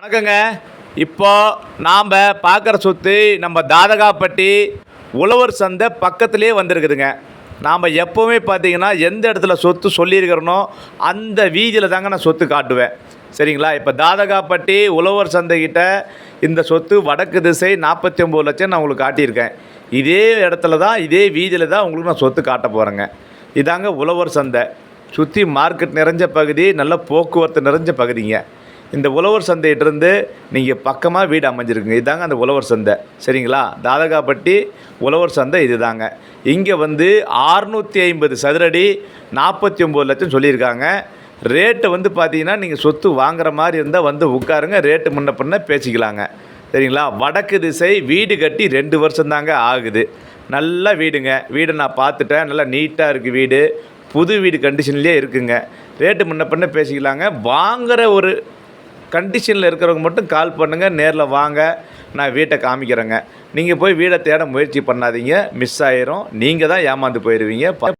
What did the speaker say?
வணக்கங்க. இப்போ நாம் பார்க்குற சொத்து நம்ம தாதகாப்பட்டி உழவர் சந்தை பக்கத்துலேயே வந்திருக்குதுங்க. நாம் எப்போவுமே பார்த்தீங்கன்னா எந்த இடத்துல சொத்து சொல்லியிருக்கிறனோ அந்த வீதியில் தாங்க நான் சொத்து காட்டுவேன். சரிங்களா? இப்போ தாதகாப்பட்டி உழவர் சந்தைக்கிட்ட இந்த சொத்து வடக்கு திசை நாற்பத்தி ஒம்பது லட்சம் நான் உங்களுக்கு காட்டியிருக்கேன். இதே இடத்துல தான் இதே வீதியில் தான் உங்களுக்கு நான் சொத்து காட்ட போகிறேங்க இதாங்க உழவர் சந்தை. சுற்றி மார்க்கெட் நிறைஞ்ச பகுதி நல்ல போக்குவரத்து நிறைஞ்ச பகுதிங்க. இந்த உழவர் சந்தையிட்டிருந்து நீங்கள் பக்கமாக வீடு அமைஞ்சிருக்குங்க. இதுதாங்க அந்த உழவர் சந்தை. சரிங்களா? தாதகாப்பட்டி உழவர் சந்தை இதுதாங்க. இங்கே வந்து ஆறுநூற்றி ஐம்பது சதுரடி நாற்பத்தி ஒம்பது லட்சம் சொல்லியிருக்காங்க. ரேட்டு வந்து பார்த்தீங்கன்னா நீங்கள் சொத்து வாங்குற மாதிரி இருந்தால் வந்து உட்காருங்க. ரேட்டு முன்ன பின்ன பேசிக்கலாங்க. சரிங்களா? வடக்கு திசை வீடு கட்டி ரெண்டு வருஷம் தாங்க ஆகுது. நல்ல வீடுங்க. வீடை நான் பார்த்துட்டேன். நல்லா நீட்டாக இருக்குது வீடு. புது வீடு கண்டிஷன்லேயே இருக்குங்க. ரேட்டு முன்ன பின்ன பேசிக்கலாங்க. வாங்குகிற ஒரு கண்டிஷனில் இருக்கிறவங்க மட்டும் கால் பண்ணுங்கள் நேரில் வாங்க நான் வீட்டை காமிக்கிறேங்க. நீங்கள் போய் வீடை தேட முயற்சி பண்ணாதீங்க மிஸ் ஆயிரும். நீங்கள் தான் ஏமாந்து போயிடுவீங்க